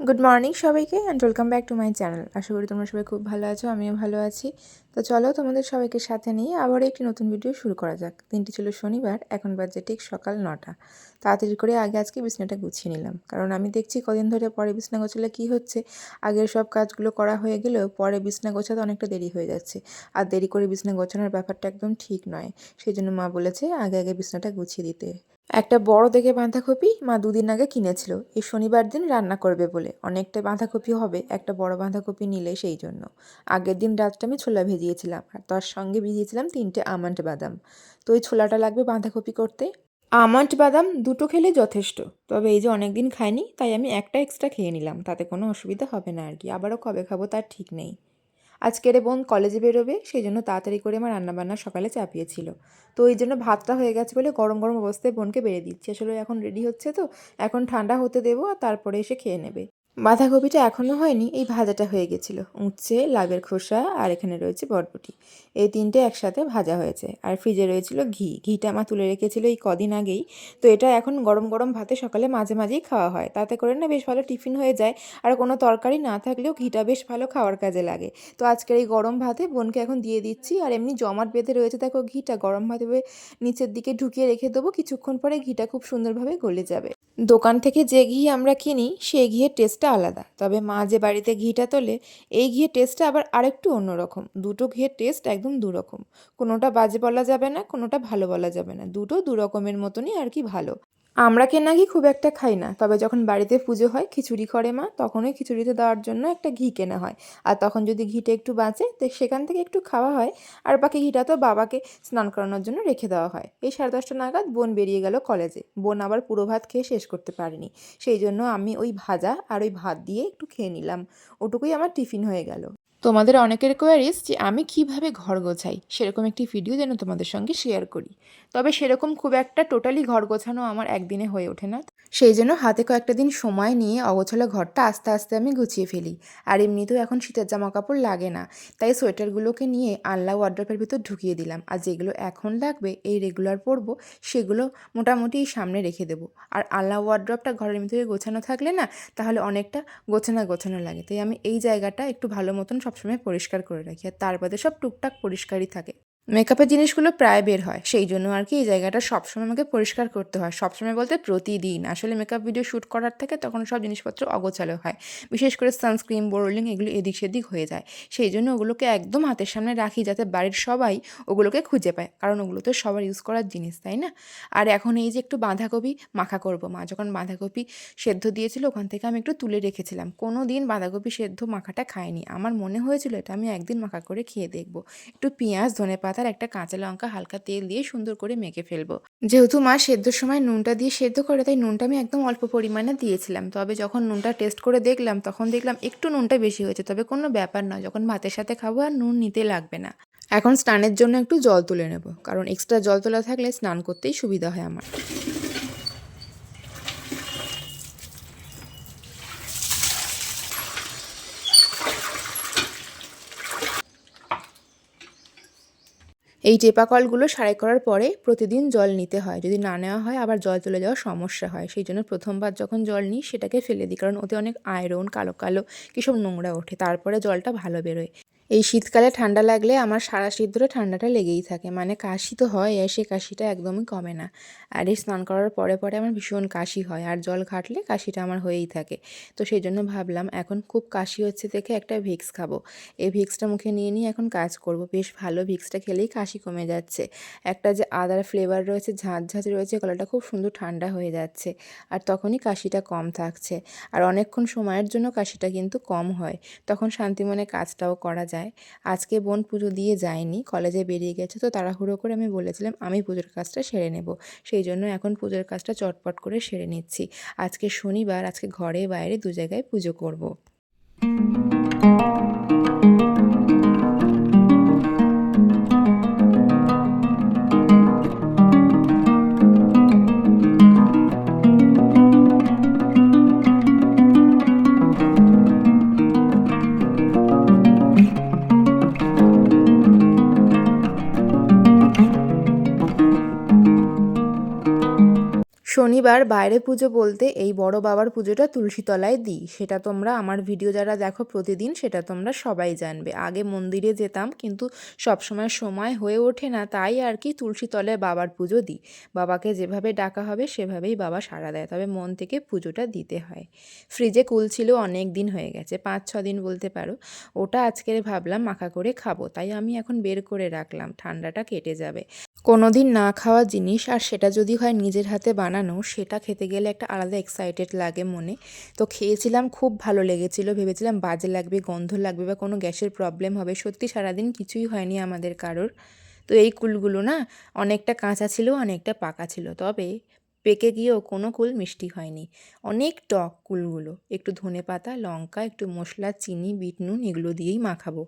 Good morning সবাইকে and welcome back to my channel আশা করি তোমরা সবাই খুব ভালো আছো, আমিও ভালো আছি। তো চলো তোমাদের সবাইকে সাথে নিয়ে আবার একটি নতুন ভিডিও শুরু করা যাক। দিনটি ছিল শনিবার, এখন বাজে ঠিক সকাল নটা। তাড়াতাড়ি করে আগে আজকে বিছনাটা গুছিয়ে নিলাম। কারণ আমি দেখছি কদিন ধরে পরে বিছনা গোছালে কী হচ্ছে, আগের সব কাজগুলো করা হয়ে গেলেও পরে বিছনা গোছাতে অনেকটা দেরি হয়ে যাচ্ছে। আর দেরি করে বিছনা গোছানোর ব্যাপারটা একদম ঠিক নয়। সেই জন্য মা বলেছে আগে আগে বিছনাটা গুছিয়ে দিতে। একটা বড় দেখে বাঁধাকপি মা দুদিন আগে কিনেছিল। এই শনিবার দিন রান্না করবে বলে। অনেকটা বাঁধাকপি হবে, একটা বড় বাঁধাকপি নিলে সেই জন্য। আগের দিন রাতটা আমি ছোলা ভেজিয়েছিলাম, আর তার সঙ্গে ভিজিয়েছিলাম তিনটে আমন্ড বাদাম। তো ওই ছোলাটা লাগবে বাঁধাকপি করতে। আমন্ড বাদাম দুটো খেলে যথেষ্ট, তবে এই যে অনেক দিন খাইনি, তাই আমি একটা এক্সট্রা খেয়ে নিলাম। তাতে কোনো অসুবিধা হবে না আর কি। আবারও কবে খাব তার ঠিক নেই। আজকের বোন কলেজে বেরোবে সেই জন্য তাড়াতাড়ি করে আমার রান্নাবান্না সকালে চাপিয়েছিল। তো ওই জন্য ভাতটা হয়ে গেছে বলে গরম গরম অবস্থায় বোনকে বেড়ে দিচ্ছি। আসলে এখন রেডি হচ্ছে তো, এখন ঠান্ডা হতে দেবো আর তারপরে এসে খেয়ে নেবে। বাঁধাকপিটা এখনও হয়নি, এই ভাজাটা হয়ে গেছিল। উচ্ছে লাভের খোসা আর এখানে রয়েছে বটবটি এই তিনটে একসাথে ভাজা হয়েছে। আর ফ্রিজে রয়েছিল ঘি। ঘিটা মা তুলে রেখেছিল এই কদিন আগেই। তো এটা এখন গরম গরম ভাতে সকালে মাঝে মাঝেই খাওয়া হয়। তাতে করে না বেশ ভালো টিফিন হয়ে যায়। আর কোনো তরকারি না থাকলেও ঘিটা বেশ ভালো খাওয়ার কাজে লাগে। তো আজকের এই গরম ভাতে বোনকে এখন দিয়ে দিচ্ছি। আর এমনি জমাট বেঁধে রয়েছে দেখো ঘিটা। গরম ভাতে নিচের দিকে ঢুকিয়ে রেখে দেবো। কিছুক্ষণ পরে ঘিটা খুব সুন্দরভাবে গলে যাবে। দোকান থেকে যে ঘি আমরা কিনি, সেই ঘিয়ের টেস্টটা আলাদা। তবে মা যে বাড়িতে ঘিটা তোলে, এই ঘিয়ের টেস্টটা আবার আরেকটু অন্যরকম। দুটো ঘিয়ের টেস্ট একদম দুরকম। কোনোটা বাজে বলা যাবে না, কোনোটা ভালো বলা যাবে না। দুটো দুরকমের মতনই আর কি ভালো। আমরা কেনা ঘি খুব একটা খাই না। তবে যখন বাড়িতে পুজো হয়, খিচুড়ি করে মা তখন ওই খিচুড়িতে দেওয়ার জন্য একটা ঘি কেনা হয়। আর তখন যদি ঘিটা একটু বাঁচে, তো সেখান থেকে একটু খাওয়া হয়। আর বাকি ঘিটা তো বাবাকে স্নান করানোর জন্য রেখে দেওয়া হয়। এই সাড়ে দশটা নাগাদ বোন বেরিয়ে গেল কলেজে। বোন আবার পুরো ভাত খেয়ে শেষ করতে পারেনি। সেই জন্য আমি ওই ভাজা আর ওই ভাত দিয়ে একটু খেয়ে নিলাম। ওটুকুই আমার টিফিন হয়ে গেল। তোমাদের অনেকের কোয়ারিস যে আমি কীভাবে ঘর গোছাই, সেরকম একটি ভিডিও যেন তোমাদের সঙ্গে শেয়ার করি। তবে সেরকম খুব একটা টোটালি ঘর গোছানো আমার একদিনে হয়ে ওঠে না। সেই জন্য হাতে কয়েকটা দিন সময় নিয়ে অগোছালো ঘরটা আস্তে আস্তে আমি গুছিয়ে ফেলি। আর এমনিতেও এখন শীতের জামা কাপড় লাগে না, তাই সোয়েটারগুলোকে নিয়ে আল্লাহ ওয়ার্ড্রপের ভিতর ঢুকিয়ে দিলাম। আর যেগুলো এখন লাগবে, এই রেগুলার পরবো, সেগুলো মোটামুটি সামনে রেখে দেবো। আর আল্লাহ ওয়ার্ড্রপটা ঘরের ভিতরে গোছানো থাকলে না, তাহলে অনেকটা গোছানো গোছানো লাগে। তাই আমি এই জায়গাটা একটু ভালো মতন সবসময় পরিষ্কার করে রাখি আর তার বাদে সব টুকটাক পরিষ্কারই থাকে। মেকআপের জিনিসগুলো প্রায় বের হয়, সেই জন্য আর কি এই জায়গাটা সবসময় আমাকে পরিষ্কার করতে হয়, সবসময় বলতে প্রতিদিন। আসলে মেকআপ ভিডিও শ্যুট করার থেকে তখন সব জিনিসপত্র অগোছালো হয়, বিশেষ করে সানস্ক্রিন বোরলিং এগুলো এদিক সেদিক হয়ে যায়। সেই জন্য ওগুলোকে একদম হাতের সামনে রাখি যাতে বাড়ির সবাই ওগুলোকে খুঁজে পায়, কারণ ওগুলো তো সবার ইউজ করার জিনিস, তাই না? আর এখন এই যে একটু বাঁধাকপি মাখা করব মা, যখন বাঁধাকপি সেদ্ধ দিয়েছিল ওখান থেকে আমি একটু তুলে রেখেছিলাম, কোনো দিন বাঁধাকপি সেদ্ধ মাখাটা খাইনি। আমার মনে হয়েছিল এটা আমি একদিন মাখা করে খেয়ে দেখব। একটু পেঁয়াজ ধনে পাতা পাতার একটা কাঁচা লঙ্কা হালকা তেল দিয়ে সুন্দর করে মেখে ফেলব। যেহেতু মা সেদ্ধর সময় নুনটা দিয়ে সেদ্ধ করে, তাই নুনটা আমি একদম অল্প পরিমাণে দিয়েছিলাম। তবে যখন নুনটা টেস্ট করে দেখলাম, তখন দেখলাম একটু নুনটা বেশি হয়েছে। তবে কোনো ব্যাপার নয়, যখন ভাতের সাথে খাব আর নুন নিতে লাগবে না। এখন স্নানের জন্য একটু জল তুলে নেব, কারণ এক্সট্রা জল তোলা থাকলে স্নান করতেই সুবিধা হয় আমার। এই টেপা কলগুলো সারাই করার পরে প্রতিদিন জল নিতে হয়। যদি না নেওয়া হয়, আবার জল চলে যাওয়ার সমস্যা হয়। সেই জন্য প্রথমবার যখন জল নিই, সেটাকে ফেলে দিই। কারণ ওতে অনেক আয়রন কালো কালো কিসব নোংরা ওঠে। তারপরে জলটা ভালো বেরোয়। এই শীতকালে ঠান্ডা লাগলে আমার সারা শীত ধরে ঠান্ডাটা লেগেই থাকে। মানে কাশি তো হয় আর সে কাশিটা একদমই কমে না। আর এই স্নান করার পরে পরে আমার ভীষণ কাশি হয় আর জল ঘাটলে কাশিটা আমার হয়েই থাকে। তো সেই জন্য ভাবলাম এখন খুব কাশি হচ্ছে দেখে একটা ভিক্স খাব। এই ভিক্সটা মুখে নিয়ে নিয়ে এখন কাজ করব। বেশ ভালো ভিক্সটা খেলেই কাশি কমে যাচ্ছে। একটা যে আদার ফ্লেভার রয়েছে, ঝাঁঝ ঝাঁঝ রয়েছে, গলাটা খুব সুন্দর ঠান্ডা হয়ে যাচ্ছে আর তখনই কাশিটা কম থাকছে। আর অনেকক্ষণ সময়ের জন্য কাশিটা কিন্তু কম হয়। তখন শান্তিমনে কাজটাও করা যায় আজকে বোন পুজো দিয়ে যায়নি কলেজে বেরিয়ে গেছে তো তাড়াহুড়ো করে আমি বলেছিলাম, আমি পুজোর কাজটা সেরে নেব। সেই জন্য এখন পুজোর কাজটা চটপট করে সেরে নিচ্ছি। আজকে শনিবার, আজকে ঘরে বাইরে দু জায়গায় পুজো করব। শনিবার বাইরে পুজো বলতে এই বড় বাবার পুজোটা তুলসীতলায় দিই। সেটা তোমরা আমার ভিডিও যারা দেখো প্রতিদিন, সেটা তোমরা সবাই জানবে। আগে মন্দিরে যেতাম, কিন্তু সবসময় সময় হয়ে ওঠে না, তাই আর কি তুলসীতলায় বাবার পুজো দিই। বাবাকে যেভাবে ডাকা হবে, সেভাবেই বাবা সাড়া দেয়। তবে মন থেকে পুজোটা দিতে হয়। ফ্রিজে কুল ছিল অনেক দিন হয়ে গেছে, পাঁচ, ছ দিন বলতে পারো। ওটা আজকে ভাবলাম মাখা করে খাব, তাই আমি এখন বের করে রাখলাম। ঠান্ডাটা কেটে যাবে। কোনো দিন না খাওয়া জিনিস আর সেটা যদি হয় নিজের হাতে বানানো, সেটা খেতে গেলে একটা আলাদা এক্সাইটেড লাগে মনে। তো খেয়েছিলাম, খুব ভালো লেগেছিল। ভেবেছিলাম বাজে লাগবে, গন্ধ লাগবে বা কোনো গ্যাসের প্রবলেম হবে। সত্যি সারাদিন কিছুই হয়নি আমাদের কারোর। তো এই কুলগুলো না, অনেকটা কাঁচা ছিল, অনেকটা পাকা ছিল। তবে পেকে গিয়েও কোনো কুল মিষ্টি হয়নি। অনেক টক কুলগুলো। একটু ধনে পাতা লঙ্কা, একটু মশলা, চিনি, বিট নুন এগুলো দিয়েই মাখাবো।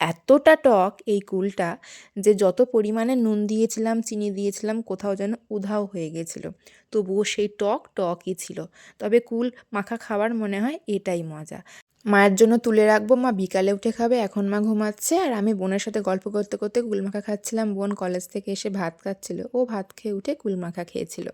এতটা টক এই কুলটা যে যত পরিমাণে নুন দিয়েছিলাম, চিনি দিয়েছিলাম, কোথাও যেন উধাও হয়ে গেছিল। তবুও সেই টক টকই ছিল। তবে কুল মাখা খাওয়ার মনে হয় এটাই মজা। মায়ের জন্য তুলে রাখব, মা বিকালে উঠে খাবে, এখন মা ঘুমাচ্ছে, আর আমি বোনের সাথে গল্প করতে করতে কুলমাখা খাচ্ছিলাম। বোন কলেজ থেকে এসে ভাত খাচ্ছিল। ও ভাত খেয়ে উঠে কুলমাখা খেয়েছিল।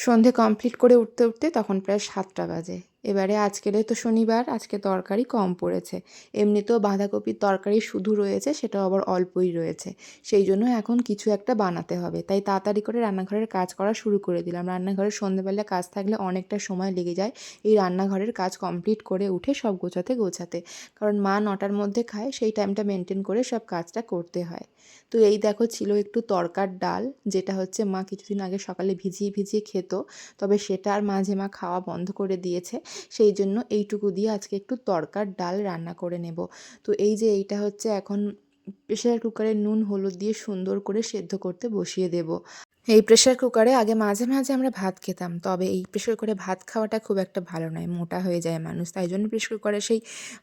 সন্ধে কমপ্লিট করে উঠতে উঠতে তখন প্রায় সাতটা বাজে। এবারে আজকের তো শনিবার, আজকে তরকারি কম পড়েছে। এমনিতেও বাঁধাকপির তরকারি শুধু রয়েছে, সেটা আবার অল্পই রয়েছে। সেই জন্য এখন কিছু একটা বানাতে হবে। তাই তাড়াতাড়ি করে রান্নাঘরের কাজ করা শুরু করে দিলাম। রান্নাঘরের সন্ধ্যেবেলা কাজ থাকলে অনেকটা সময় লেগে যায় এই রান্নাঘরের কাজ কমপ্লিট করে উঠে সব গোছাতে গোছাতে। কারণ মা নটার মধ্যে খায়, সেই টাইমটা মেনটেন করে সব কাজটা করতে হয়। তো এই দেখো ছিল একটু তরকার ডাল, যেটা হচ্ছে মা কিছুদিন আগে সকালে ভিজিয়ে ভিজিয়ে খেত। তবে সেটা আর মাঝে মা খাওয়া বন্ধ করে দিয়েছে। সেই জন্য এইটুকু দিয়ে আজকে একটু তরকার ডাল রান্না করে নেব। তো এই যে এইটা হচ্ছে এখন প্রেশার কুকারে নুন, হলুদ দিয়ে সুন্দর করে সেদ্ধ করতে বসিয়ে দেব। এই প্রেশার কুকারে আগে মাঝে মাঝে আমরা ভাত খেতাম, তবে এই প্রেশার কুকারে ভাত খাওয়াটা খুব একটা ভালো নয়, মোটা হয়ে যায় মানুষ, তাই জন্য প্রেশার কুকারে সেই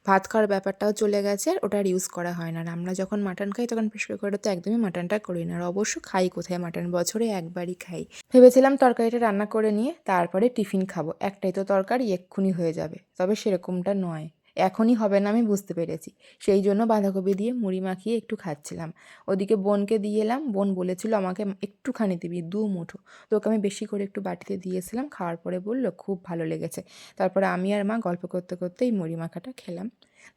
ভাত খাওয়ার ব্যাপারটাও চলে গেছে আর ওটা আর ইউজ করা হয় না। আর আমরা যখন মাটন খাই, তখন প্রেশার কুকারে তো একদমই মাটনটা করি না, আর অবশ্য খাই কোথায়? মাটন বছরে একবারই খাই। ভেবেছিলাম তরকারিটা রান্না করে নিয়ে তারপরে টিফিন খাব, একটাই তো তরকারি, এক্ষুনি হয়ে যাবে, তবে সেরকমটা নয়। এখনই হবে না, আমি বুঝতে পেরেছি। সেই জন্য বাঁধাকপি দিয়ে মুড়ি মাখিয়ে একটু খাচ্ছিলাম। ওদিকে বোনকে দিয়ে এলাম, বোন বলেছিল আমাকে একটুখানি দিবি, দু মুঠো। তো ওকে আমি বেশি করে একটু বাটিতে দিয়েছিলাম, খাওয়ার পরে বলল, খুব ভালো লেগেছে। তারপরে আমি আর মা গল্প করতে করতে এই মুড়ি মাখাটা খেলাম।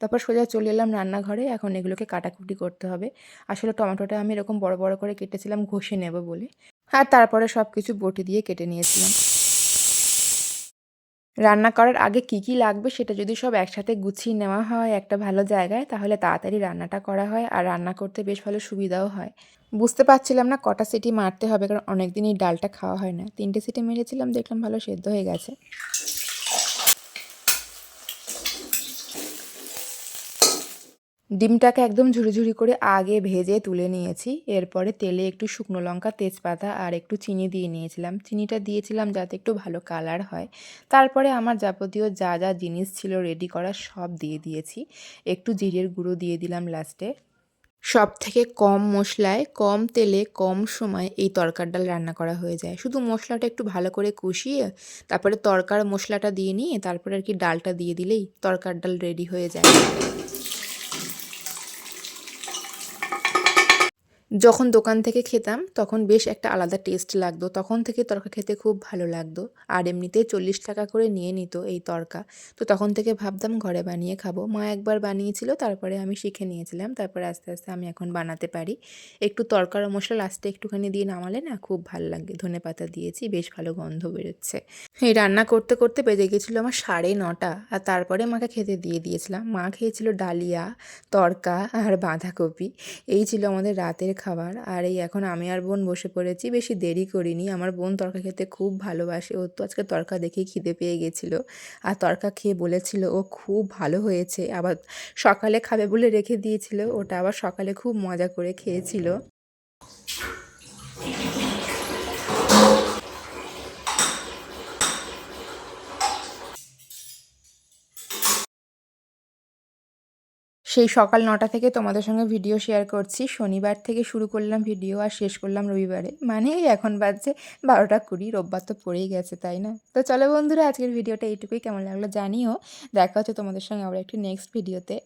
তারপর সোজা চলে এলাম রান্নাঘরে, এখন এগুলোকে কাটাকুটি করতে হবে। আসলে টমেটোটা আমি এরকম বড় বড় করে কেটেছিলাম, ঘষে নেব বলে। আর তারপরে সব কিছু বটি দিয়ে কেটে নিয়েছিলাম। রান্না করার আগে কি কি লাগবে সেটা যদি সব একসাথে গুছিয়ে নেওয়া হয় একটা ভালো জায়গায়, তাহলে তাড়াতাড়ি রান্নাটা করা হয় আর রান্না করতে বেশ ভালো সুবিধাও হয়। বুঝতে পারছিলাম না কটা সিটি মারতে হবে, কারণ অনেকদিন এই ডালটা খাওয়া হয় না। তিনটে সিটি মেরেছিলাম, দেখলাম ভালো সেদ্ধ হয়ে গেছে। ডিমটাকে একদম ঝুড়ি করে আগে ভেজে তুলে নিয়েছি। এরপরে তেলে একটু শুকনো লঙ্কা, তেজপাতা আর একটু চিনি দিয়ে নিয়েছিলাম। চিনিটা দিয়েছিলাম যাতে একটু ভালো কালার হয়। তারপরে আমার যাবতীয় যা যা জিনিস ছিল রেডি করা সব দিয়ে দিয়েছি। একটু জিরের গুঁড়ো দিয়ে দিলাম লাস্টে সব থেকে কম মশলায়, কম তেলে, কম সময় এই তরকার ডাল রান্না করা হয়ে যায়। শুধু মশলাটা একটু ভালো করে কষিয়ে, তারপরে তরকার মশলাটা দিয়ে নিয়ে তারপরে আর কি ডালটা দিয়ে দিলেই তরকার ডাল রেডি হয়ে যায়। যখন দোকান থেকে খেতাম, তখন বেশ একটা আলাদা টেস্ট লাগতো। তখন থেকে তরকা খেতে খুব ভালো লাগতো। আর এমনিতে চল্লিশ টাকা করে নিয়ে নিত এই তরকা। তো তখন থেকে ভাবতাম ঘরে বানিয়ে খাব। মা একবার বানিয়েছিল, তারপরে আমি শিখে নিয়েছিলাম। তারপরে আস্তে আস্তে আমি এখন বানাতে পারি। একটু তরকার মশলা লাস্টে একটুখানি দিয়ে নামালে না খুব ভালো লাগে। ধনে পাতা দিয়েছি, বেশ ভালো গন্ধ বেরোচ্ছে। এই রান্না করতে করতে বেজে গেছিল আমার সাড়ে নটা। আর তারপরে মাকে খেতে দিয়ে দিয়েছিলাম। মা খেয়েছিল ডালিয়া, তরকা আর বাঁধাকপি। এই ছিল আমাদের রাতের খাবার। আর এই এখন আমি আর বোন বসে পড়েছি, বেশি দেরি করিনি। আমার বোন তরকা খেতে খুব ভালোবাসে। ও তো আজকে তরকা দেখেই খিদে পেয়ে গেছিল। আর তরকা খেয়ে বলেছিল, ও খুব ভালো হয়েছে। আবার সকালে খাবে বলে রেখে দিয়েছিল। ওটা আবার সকালে খুব মজা করে খেয়েছিল। সেই সকাল নটা থেকে তোমাদের সঙ্গে ভিডিও শেয়ার করছি। শনিবার থেকে শুরু করলাম ভিডিও আর শেষ করলাম রবিবারে। মানে এখন বাজছে বারোটা কুড়ি, রোববার তো পড়েই গেছে, তাই না? তো চলো বন্ধুরা, আজকের ভিডিওটা এইটুকুই। কেমন লাগল জানিও। দেখা হচ্ছে তোমাদের সঙ্গে আবার একটি নেক্সট ভিডিওতে